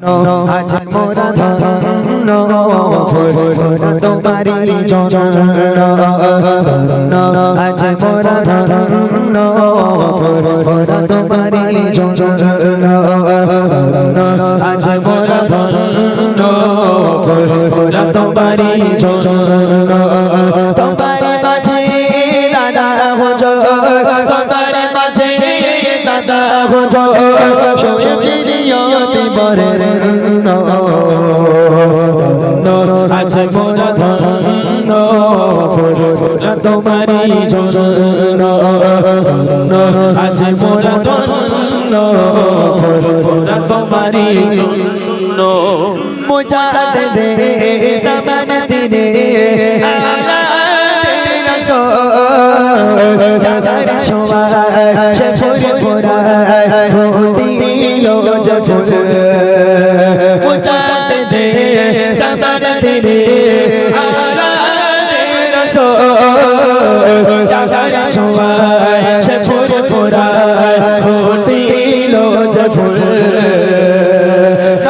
আজ মোরা ধন্য, ফুরফুরা তোমারি জন্য আজ মোরা ধন্য, ফুরফুরা তোমারি জন্য আজ মোরা ধন্য, ফুরফুরা তোমারি জন্য তোমারি মাঝে দাদা হুজুর, তোমারি মাঝে দাদা হুজুর, শুনেছি বরের আজ মোরা ধন্য তোমারি জন্য। আজ মোরা ধন্য তোমারি মুজাদ দে সমান দিনে আলা রসো চাচার ছোয়া সে ফুরে ফুরা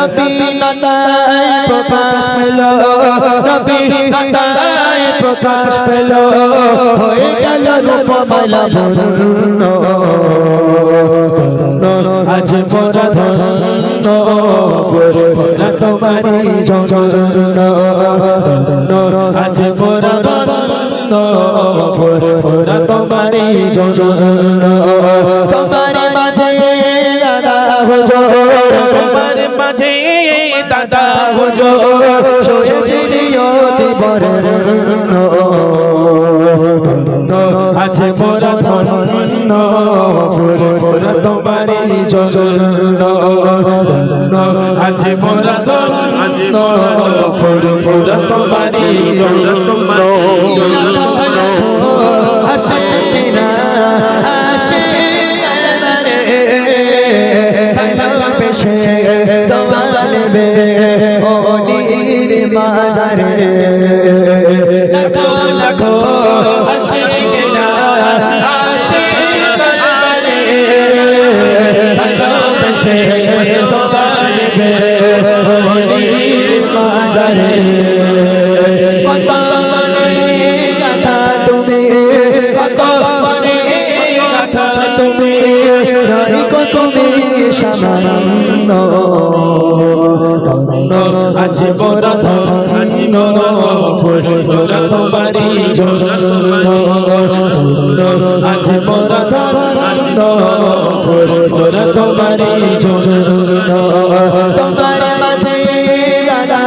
নতায় প্রকাশ পেল নবী নতায় প্রকাশ পেল। হয়ে গেল রূপমালা পূর্ণ আজ মোরা ধন্য ফুরফুরা তোমারি জন্য আজ মোরা ধন্য ফুরফুরা তোমারি জন্য দাদা বরের আছে মোরা ধন্য ফুরফুরা তোমারি জন্য। আছে মোরা ধন্য ফুরফুরা তোমারি জন্য। আসে কিনা আসে ভালোবেসে ওলির লাখো লাখো আসে কিনা আসে ভালোবেসে তোমালবে ওলির মাজারে। কত মনে গাথা তুমি, কত মনে গাথা তুমি রাইক তুমি সামান্য। আজ বড় ফুরফুরা তোমারি জন্য আজ বড় ধন্য ফুরফুরা তোমারি জন্য তোমার মাঝে দাদা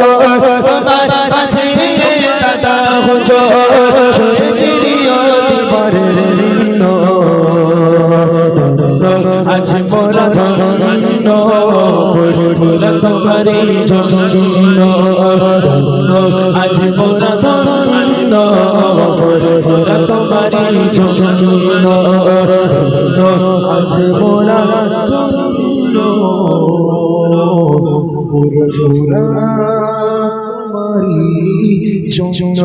তোমার মোরা তোমারি জন্য জন্য আজ মোরা জন্য ফুরফুরা তোমারি জন্য